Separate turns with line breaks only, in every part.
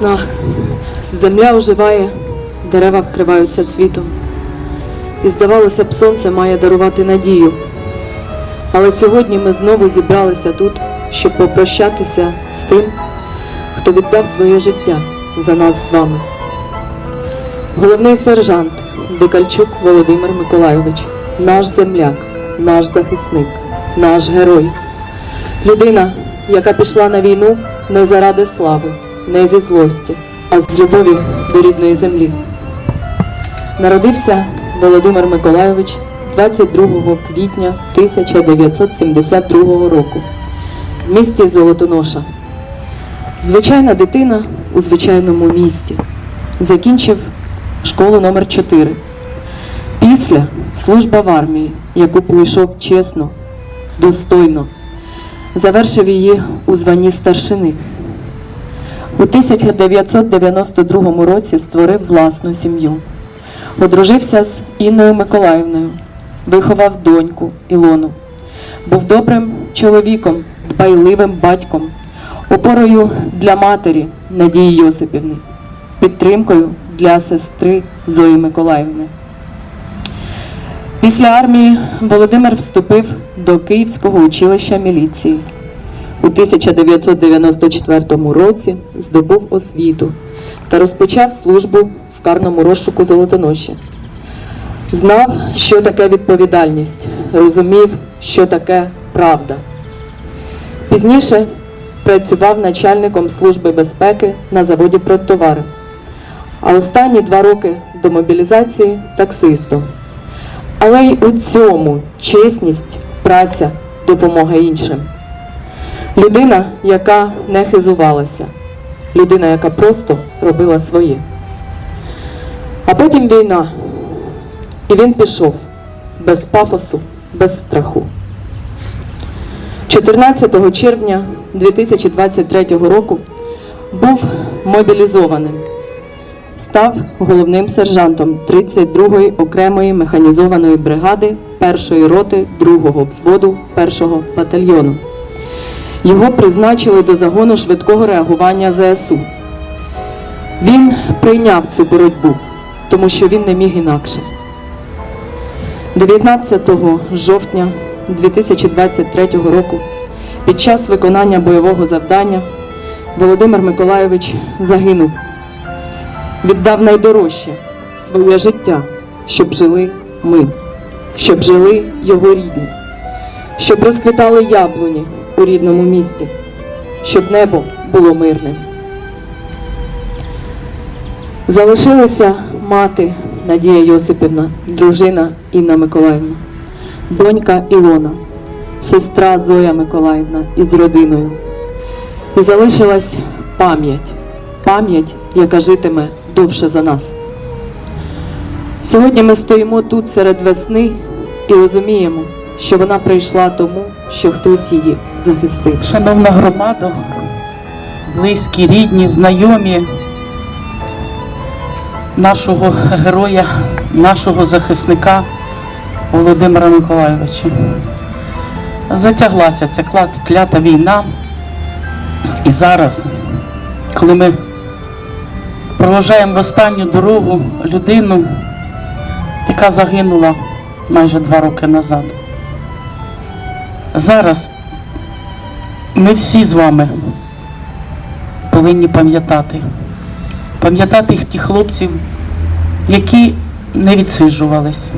Весна. Земля оживає, дерева вкриваються цвітом. І здавалося б, сонце має дарувати надію. Але сьогодні ми знову зібралися тут, щоб попрощатися з тим, хто віддав своє життя за нас з вами. Головний сержант Дикальчук Володимир Миколайович, наш земляк, наш захисник, наш герой. Людина, яка пішла на війну не заради слави, не зі злості, а з любові до рідної землі. Народився Володимир Миколайович 22 квітня 1972 року в місті Золотоноша. Звичайна дитина у звичайному місті. Закінчив школу номер 4 Після служба в армії, яку пройшов чесно, достойно, завершив її у званні старшини. У 1992 році створив власну сім'ю. Одружився з Інною Миколаївною, виховав доньку Ілону. Був добрим чоловіком, дбайливим батьком, опорою для матері Надії Йосипівни, підтримкою для сестри Зої Миколаївни. Після армії Володимир вступив до Київського училища міліції. У 1994 році здобув освіту та розпочав службу в карному розшуку Золотоноші. Знав, що таке відповідальність, розумів, що таке правда. Пізніше працював начальником служби безпеки на заводі «Продтовари», а останні два роки до мобілізації таксистом. Але й у цьому чесність, праця, допомога іншим. Людина, яка не хизувалася, людина, яка просто робила своє. А потім війна. І він пішов без пафосу, без страху. 14 червня 2023 року був мобілізованим. Став головним сержантом 32-ї окремої механізованої бригади 1-ї роти 2-го взводу 1-го батальйону. Його призначили до загону швидкого реагування ЗСУ. Він прийняв цю боротьбу, тому що він не міг інакше. 19 жовтня 2023 року під час виконання бойового завдання Володимир Миколайович загинув. Віддав найдорожче своє життя, щоб жили ми, щоб жили його рідні, щоб розквітали яблуні у рідному місті, щоб небо було мирним. Залишилися мати Надія Йосипівна, дружина Інна Миколаївна, донька Ілона, сестра Зоя Миколаївна із родиною. І залишилась пам'ять, пам'ять, яка житиме довше за нас. Сьогодні ми стоїмо тут серед весни і розуміємо, що вона прийшла тому, що хтось її захистив.
Шановна громада, близькі, рідні, знайомі нашого героя, нашого захисника Володимира Миколайовича. Затяглася ця кла- клята війна. І зараз, коли ми проважаємо в останню дорогу людину, яка загинула майже два роки назад. Зараз ми всі з вами повинні пам'ятати. Пам'ятати тих хлопців, які не відсиджувались.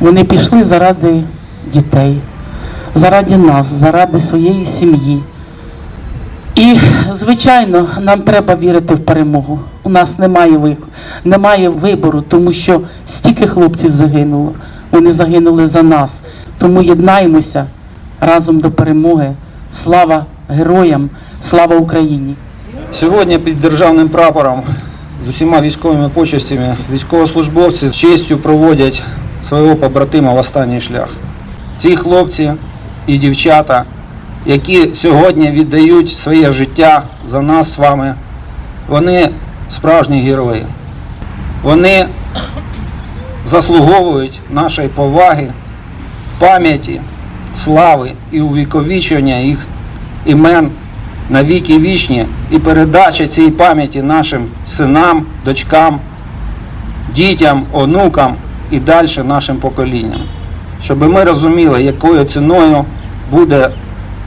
Вони пішли заради дітей, заради нас, заради своєї сім'ї. І, звичайно, нам треба вірити в перемогу. У нас немає, немає вибору, тому що стільки хлопців загинуло. Вони загинули за нас. Тому єднаємося разом до перемоги. Слава героям, слава Україні!
Сьогодні під державним прапором з усіма військовими почестями військовослужбовці з честю проводять свого побратима в останній шлях. Ці хлопці і дівчата, які сьогодні віддають своє життя за нас з вами, вони справжні герої. Вони заслуговують нашої поваги, пам'яті, слави і увіковічення їх імен на віки вічні і передача цієї пам'яті нашим синам, дочкам, дітям, онукам і далі нашим поколінням. Щоб ми розуміли, якою ціною буде,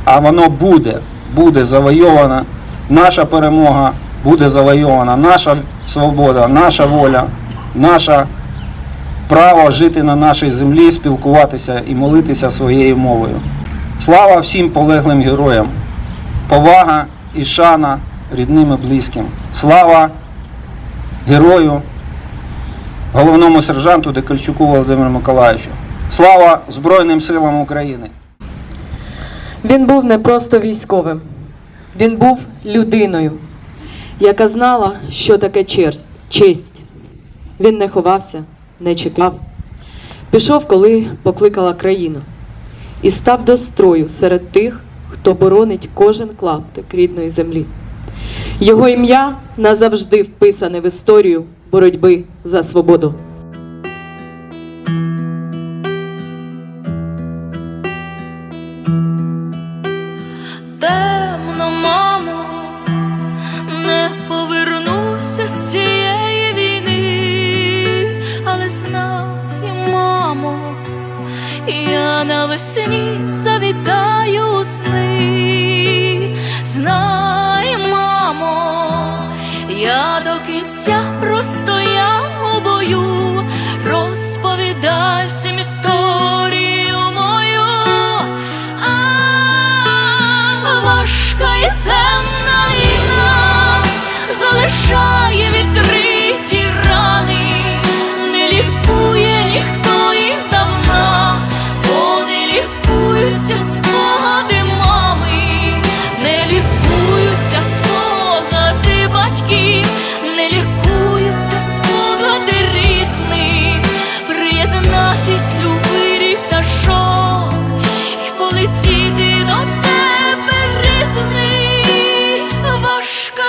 а воно буде, буде завойована наша перемога, буде завойована наша свобода, наша воля, наша право жити на нашій землі, спілкуватися і молитися своєю мовою. Слава всім полеглим героям! Повага і шана рідним і близьким. Слава герою, головному сержанту Декальчуку Володимиру Миколаївичу. Слава Збройним силам України!
Він був не просто військовим, він був людиною, яка знала, що таке честь. Він не ховався, не чекав. Пішов, коли покликала країна, і став до строю серед тих, хто боронить кожен клаптик рідної землі. Його ім'я назавжди вписане в історію боротьби за свободу.
Я до кінця простояв у бою, розповідай всім історію мою. А важка і темна війна залишає відкриті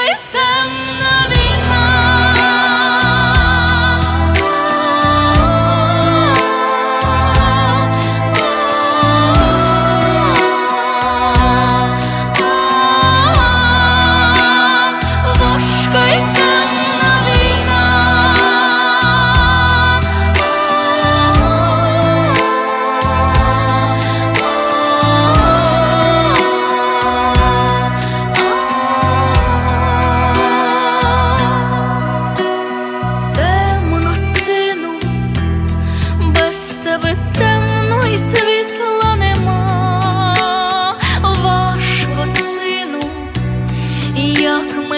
важка і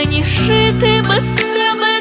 мені жити без тебе,